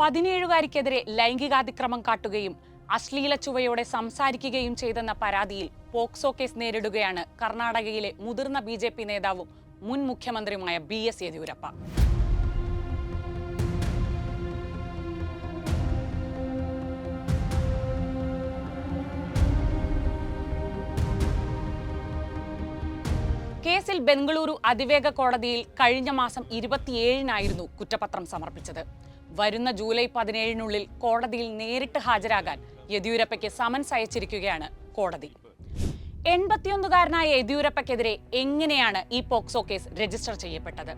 പതിനേഴുകാരിക്കെതിരെ ലൈംഗികാതിക്രമം കാട്ടുകയും അശ്ലീല ചുവയോടെ സംസാരിക്കുകയും ചെയ്തെന്ന പരാതിയിൽ പോക്സോ കേസ് നേരിടുകയാണ് കർണാടകയിലെ മുതിർന്ന ബി ജെ പി നേതാവും മുൻ മുഖ്യമന്ത്രിയുമായ ബി എസ് യെദ്യൂരപ്പ. കേസിൽ ബംഗളൂരു അതിവേഗ കോടതിയിൽ കഴിഞ്ഞ മാസം ഇരുപത്തിയേഴിനായിരുന്നു കുറ്റപത്രം സമർപ്പിച്ചത്. വരുന്ന ജൂലൈ പതിനേഴിനുള്ളിൽ കോടതിയിൽ നേരിട്ട് ഹാജരാകാൻ യെദ്യൂരപ്പയ്ക്ക് സമൻസ് അയച്ചിരിക്കുകയാണ് കോടതി. എൺപത്തിയൊന്നുകാരനായ യെദ്യൂരപ്പയ്ക്കെതിരെ എങ്ങനെയാണ് ഈ പോക്സോ കേസ് രജിസ്റ്റർ ചെയ്യപ്പെട്ടത്?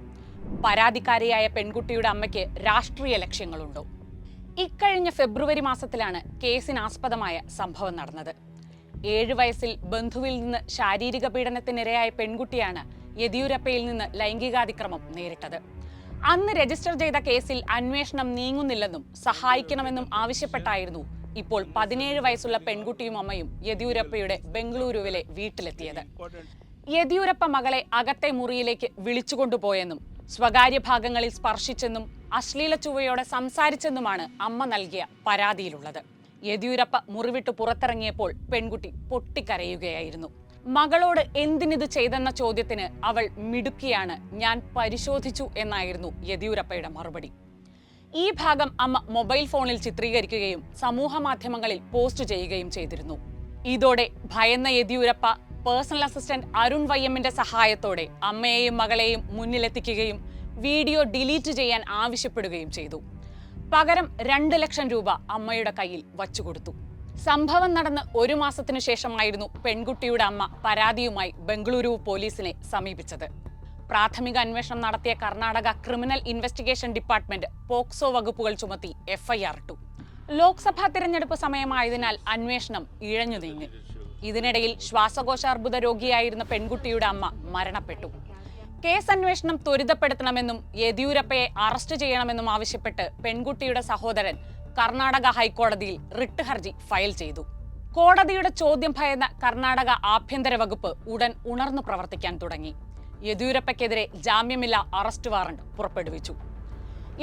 പരാതിക്കാരിയായ പെൺകുട്ടിയുടെ അമ്മയ്ക്ക് രാഷ്ട്രീയ ലക്ഷ്യങ്ങളുണ്ടോ? ഇക്കഴിഞ്ഞ ഫെബ്രുവരി മാസത്തിലാണ് കേസിനാസ്പദമായ സംഭവം നടന്നത്. ഏഴു വയസ്സിൽ ബന്ധുവിൽ നിന്ന് ശാരീരിക പീഡനത്തിനിരയായ പെൺകുട്ടിയാണ് യെദ്യൂരപ്പയിൽ നിന്ന് ലൈംഗികാതിക്രമം നേരിട്ടത്. അന്ന് രജിസ്റ്റർ ചെയ്ത കേസിൽ അന്വേഷണം നീങ്ങുന്നില്ലെന്നും സഹായിക്കണമെന്നും ആവശ്യപ്പെട്ടായിരുന്നു ഇപ്പോൾ പതിനേഴ് വയസ്സുള്ള പെൺകുട്ടിയും അമ്മയും യെദ്യൂരപ്പയുടെ ബംഗളൂരുവിലെ വീട്ടിലെത്തിയത്. യെദ്യൂരപ്പ മകളെ അകത്തെ മുറിയിലേക്ക് വിളിച്ചുകൊണ്ടുപോയെന്നും സ്വകാര്യ ഭാഗങ്ങളിൽ സ്പർശിച്ചെന്നും അശ്ലീല ചുവയോടെ സംസാരിച്ചെന്നുമാണ് അമ്മ നൽകിയ പരാതിയിലുള്ളത്. യെദ്യൂരപ്പ മുറിവിട്ട് പുറത്തിറങ്ങിയപ്പോൾ പെൺകുട്ടി പൊട്ടിക്കരയുകയായിരുന്നു. മകളോട് എന്തിനിത് ചെയ്തെന്ന ചോദ്യത്തിന് അവൾ മിടുക്കിയാണ്. ഞാൻ പരിശോധിച്ചു എന്നായിരുന്നു യെദ്യൂരപ്പയുടെ മറുപടി. ഈ ഭാഗം അമ്മ മൊബൈൽ ഫോണിൽ ചിത്രീകരിക്കുകയും സമൂഹ മാധ്യമങ്ങളിൽ പോസ്റ്റ് ചെയ്യുകയും ചെയ്തിരുന്നു. ഇതോടെ ഭയന്ന യെദ്യൂരപ്പ പേഴ്സണൽ അസിസ്റ്റന്റ് അരുൺ വയ്യമ്മിന്റെ സഹായത്തോടെ അമ്മയെയും മകളെയും മുന്നിലെത്തിക്കുകയും വീഡിയോ ഡിലീറ്റ് ചെയ്യാൻ ആവശ്യപ്പെടുകയും ചെയ്തു. പകരം രണ്ട് ലക്ഷം രൂപ അമ്മയുടെ കയ്യിൽ വച്ചുകൊടുത്തു. സംഭവം നടന്ന് ഒരു മാസത്തിനു ശേഷമായിരുന്നു പെൺകുട്ടിയുടെ അമ്മ പരാതിയുമായി ബംഗളൂരു പോലീസിനെ സമീപിച്ചത്. പ്രാഥമിക അന്വേഷണം നടത്തിയ Karnataka criminal investigation department POCSO വകുപ്പുകൾ ചുമത്തി എഫ്ഐആർ ഇട്ടു. ലോക്സഭാ തിരഞ്ഞെടുപ്പ് സമയമായതിനാൽ അന്വേഷണം ഇഴഞ്ഞു നീങ്ങി. ഇതിനിടയിൽ ശ്വാസകോശാർബുദ രോഗിയായിരുന്ന പെൺകുട്ടിയുടെ അമ്മ മരണപ്പെട്ടു. കേസ് അന്വേഷണം ത്വരിതപ്പെടുത്തണമെന്നും യെദ്യൂരപ്പയെ അറസ്റ്റ് ചെയ്യണമെന്നും ആവശ്യപ്പെട്ട് പെൺകുട്ടിയുടെ സഹോദരൻ കർണാടക ഹൈക്കോടതിയിൽ റിട്ട് ഹർജി ഫയൽ ചെയ്തു. കോടതിയുടെ ചോദ്യം ഭയന്ന കർണാടക ആഭ്യന്തര വകുപ്പ് ഉടൻ ഉണർന്നു പ്രവർത്തിക്കാൻ തുടങ്ങി. യെദ്യൂരപ്പയ്ക്കെതിരെ ജാമ്യമില്ല അറസ്റ്റ് വാറണ്ട് പുറപ്പെടുവിച്ചു.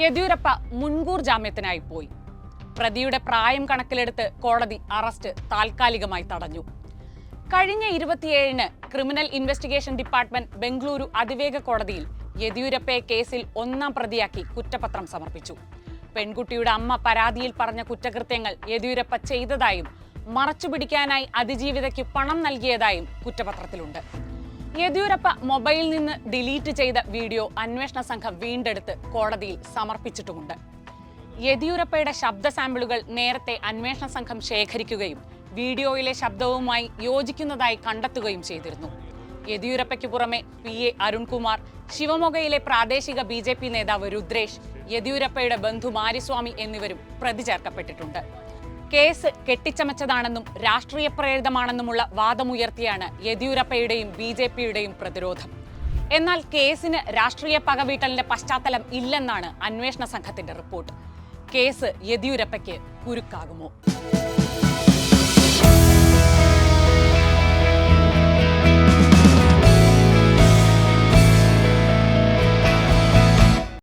യെദ്യൂരപ്പ മുൻകൂർ ജാമ്യത്തിനായി പോയി. പ്രതിയുടെ പ്രായം കണക്കിലെടുത്ത് കോടതി അറസ്റ്റ് താൽക്കാലികമായി തടഞ്ഞു. കഴിഞ്ഞ ഇരുപത്തിയേഴിന് ക്രിമിനൽ ഇൻവെസ്റ്റിഗേഷൻ ഡിപ്പാർട്ട്മെന്റ് ബംഗളൂരു അതിവേഗ കോടതിയിൽ യെദ്യൂരപ്പയെ കേസിൽ ഒന്നാം പ്രതിയാക്കി കുറ്റപത്രം സമർപ്പിച്ചു. പെൺകുട്ടിയുടെ അമ്മ പരാതിയിൽ പറഞ്ഞ കുറ്റകൃത്യങ്ങൾ യെദ്യൂരപ്പ ചെയ്തതായും മറച്ചുപിടിക്കാനായി അതിജീവിതയ്ക്ക് പണം നൽകിയതായും കുറ്റപത്രത്തിലുണ്ട്. യെദ്യൂരപ്പ മൊബൈൽ നിന്ന് ഡിലീറ്റ് ചെയ്ത വീഡിയോ അന്വേഷണ സംഘം വീണ്ടെടുത്ത് കോടതിയിൽ സമർപ്പിച്ചിട്ടുമുണ്ട്. യെദ്യൂരപ്പയുടെ ശബ്ദ സാമ്പിളുകൾ നേരത്തെ അന്വേഷണ സംഘം ശേഖരിക്കുകയും വീഡിയോയിലെ ശബ്ദവുമായി യോജിക്കുന്നതായി കണ്ടെത്തുകയും ചെയ്തിരുന്നു. യെദ്യൂരപ്പയ്ക്ക് പുറമെ പി എ അരുൺകുമാർ ശിവമൊഗയിലെ പ്രാദേശിക ബി നേതാവ് രുദ്രേഷ് യെദ്യൂരപ്പയുടെ ബന്ധു മാരിസ്വാമി എന്നിവരും പ്രതി ചേർക്കപ്പെട്ടിട്ടുണ്ട് കേസ് കെട്ടിച്ചമച്ചതാണെന്നും രാഷ്ട്രീയ പ്രേരിതമാണെന്നുമുള്ള വാദമുയർത്തിയാണ് യെദ്യൂരപ്പയുടെയും ബി ജെ പിയുടെയും പ്രതിരോധം. എന്നാൽ കേസിന് രാഷ്ട്രീയ പകവീട്ടലിന്റെ പശ്ചാത്തലം ഇല്ലെന്നാണ് അന്വേഷണ സംഘത്തിന്റെ റിപ്പോർട്ട്. കേസ് യെദ്യൂരപ്പയ്ക്ക് കുരുക്കാകുമോ?